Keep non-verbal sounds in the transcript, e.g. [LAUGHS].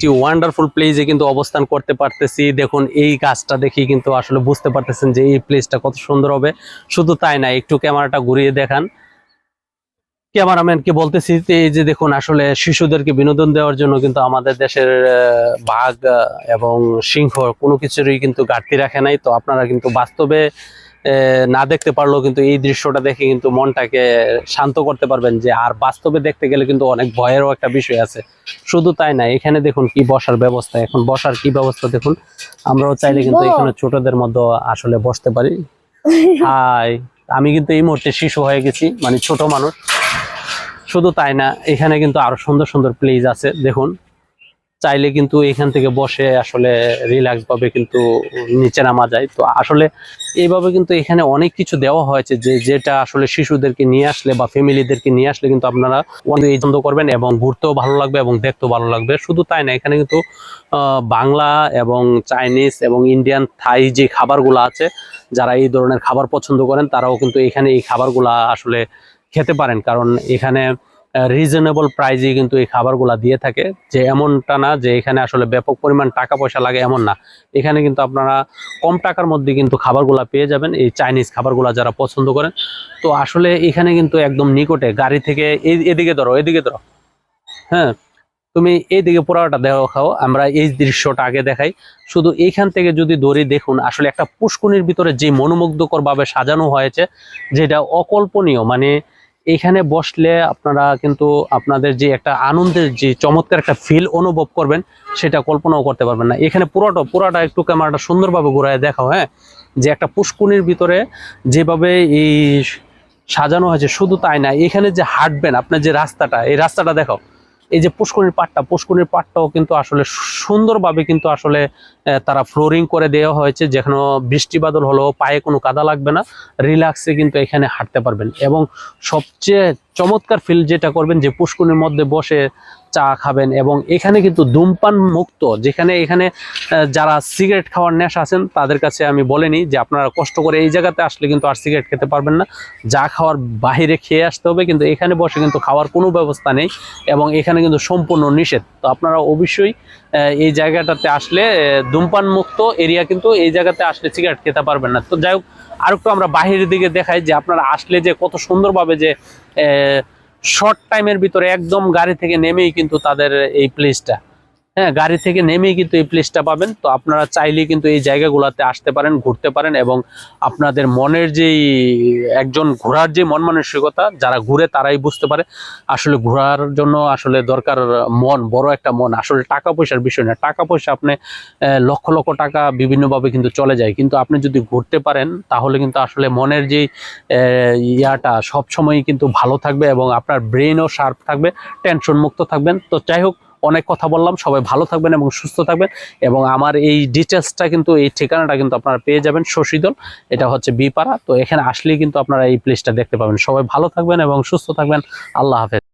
একটি ওয়ান্ডারফুল প্লেসে কিন্তু অবস্থান করতে পারতেছি। দেখুন, এই গাছটা দেখি কিন্তু আসলে বুঝতে পারতেছেন যে এই প্লেসটা কত সুন্দর হবে। শুধু তাই না, একটু ক্যামেরাটা ঘুরিয়ে দেখান। ক্যামেরাম্যানকে বলতেছি এই যে দেখুন, আসলে শিশুদেরকে বিনোদন দেওয়ার জন্য কিন্তু আমাদের দেশের বাঘ এবং সিংহ কোনো কিছুরই কিন্তু ঘাটতি রাখে নাই। তো আপনারা কিন্তু বাস্তবে না দেখতে পারলেও কিন্তু এই দৃশ্যটা দেখে কিন্তু মনটাকে শান্ত করতে পারবেন যে আর বাস্তবে দেখতে গেলে কিন্তু অনেক ভয়েরও একটা বিষয় আছে। শুধু তাই না এখানে দেখুন কি বসার ব্যবস্থা এখন বসার কি ব্যবস্থা দেখুন। আমরাও চাইলে কিন্তু এখানে ছোটদের মধ্যে আসলে বসতে পারি। [LAUGHS] হাই আমি কিন্তু এই মুহূর্তে শিশু হয়ে গেছি মানে ছোট মানুষ। শুধু তাই না এখানে কিন্তু আরও সুন্দর সুন্দর প্লেস আছে দেখুন। চাইলে কিন্তু এখান থেকে বসে আসলে রিল্যাক্স ভাবে কিন্তু নিচে নামা যায়। তো আসলে এইভাবে কিন্তু এখানে অনেক কিছু দেওয়া হয়েছে যে, যেটা আসলে শিশুদেরকে নিয়ে আসলে বা ফ্যামিলিদেরকে নিয়ে আসলে কিন্তু আপনারা অনেক আনন্দ করবেন এবং ঘুরতেও ভালো লাগবে এবং দেখতেও ভালো লাগবে। শুধু তাই না, এখানে কিন্তু বাংলা এবং চাইনিজ এবং ইন্ডিয়ান, থাই যে খাবারগুলো আছে, যারা এই ধরনের খাবার পছন্দ করেন, তারাও কিন্তু এখানে এই খাবারগুলা আসলে খেতে পারেন। কারণ এখানে রিজনেবল প্রাইজে কিন্তু এই খাবারগুলা দিয়ে থাকে। যে এমনটা না যে এখানে আসলে ব্যাপক পরিমাণ টাকা পয়সা লাগে, এমন না। এখানে কিন্তু আপনারা কম টাকার মধ্যে কিন্তু খাবারগুলা পেয়ে যাবেন, এই চাইনিজ খাবারগুলা যারা পছন্দ করেন। তো আসলে এখানে কিন্তু একদম নিকটে, গাড়ি থেকে এদিকে ধরো এদিকে ধরো। হ্যাঁ তুমি এই এইদিকে পুরোটা দেখাও আমরা এই দৃশ্যটা আগে দেখাই। শুধু এইখান থেকে যদি দড়ি দেখুন, আসলে একটা পুষ্কুনির ভিতরে যে মনোমুগ্ধকর ভাবে সাজানো হয়েছে, যেটা অকল্পনীয় মানে এখানে বসলে আপনারা কিন্তু আপনাদের যে একটা আনন্দের যে চমৎকার একটা ফিল অনুভব করবেন, সেটা কল্পনাও করতে পারবেন না। এখানে পুরোটা পুরাটা একটু ক্যামেরাটা সুন্দরভাবে ঘুরায় দেখাও হ্যাঁ? যে একটা পুষ্কুনির ভিতরে যেভাবে এই সাজানো হয়েছে, শুধু তাই না, এখানে যে হাঁটবেন, আপনার যে রাস্তাটা, এই রাস্তাটা দেখো এই যে পুষ্করিণীর পাটটা পুষ্করিণীর পাটটাও কিন্তু আসলে সুন্দরভাবে কিন্তু আসলে তারা ফ্লোরিং করে দেওয়া হয়েছে, যেখানে বৃষ্টি বাদল হলেও পায়ে কোনো কাদা লাগবে না, রিল্যাক্সে কিন্তু এখানে হাঁটতে পারবেন। এবং সবচেয়ে চমৎকার ফিল যেটা করবেন যে পুষ্করিণীর মধ্যে বসে চা খাবেন এবং এখানে কিন্তু ধূমপান মুক্ত, যেখানে এখানে যারা সিগারেট খাওয়ার নেশা আছেন, তাদের কাছে আমি বলিনি যে আপনারা কষ্ট করে এই জায়গাতে আসলে কিন্তু আর সিগারেট খেতে পারবেন না। যা খাওয়ার বাহিরে খেয়ে আসতে হবে, কিন্তু এখানে বসে কিন্তু খাওয়ার কোনো ব্যবস্থা নেই এবং এখানে কিন্তু সম্পূর্ণ নিষেধ। তো আপনারা অবশ্যই এই জায়গাটাতে আসলে ধূমপান মুক্ত এরিয়া কিন্তু এই জায়গাতে আসলে সিগারেট খেতে পারবেন না। তো যাই হোক আর একটু আমরা বাহিরের দিকে দেখাই যে আপনারা আসলে যে কত সুন্দরভাবে যে শর্ট টাইমের ভিতরে একদম গাড়ি থেকে নেমেই কিন্তু তাদের এই প্লেসটা হ্যাঁ গাড়ি থেকে নেমেই কিন্তু এই প্লেসটা পাবেন। তো আপনারা চাইলে কিন্তু এই জায়গাগুলোতে আসতে পারেন ঘুরতে পারেন এবং আপনাদের মনের যেই একজন ঘোরার যে মন মানসিকতা যারা ঘুরে তারাই বুঝতে পারে। আসলে ঘোরার জন্য আসলে দরকার মন বড় একটা মন। আসলে টাকা পয়সার বিষয় না। টাকা পয়সা আপনি লক্ষ লক্ষ টাকা বিভিন্নভাবে কিন্তু চলে যায়। কিন্তু আপনি যদি ঘুরতে পারেন তাহলে কিন্তু আসলে মনের যে আহ, ইয়াটা সব সময় কিন্তু ভালো থাকবে এবং আপনার ব্রেনও শার্প থাকবে টেনশন মুক্ত থাকবেন। তো যাই হোক অনেক কথা বললাম। সবাই ভালো থাকবেন এবং সুস্থ থাকবেন এবং আমার এই ডিটেলসটা কিন্তু, এই ঠিকানাটা কিন্তু আপনারা পেয়ে যাবেন শশীদল। এটা হচ্ছে বিপাড়া। তো এখানে আসলেই কিন্তু আপনারা এই প্লেসটা দেখতে পাবেন। সবাই ভালো থাকবেন এবং সুস্থ থাকবেন। আল্লাহ হাফেজ।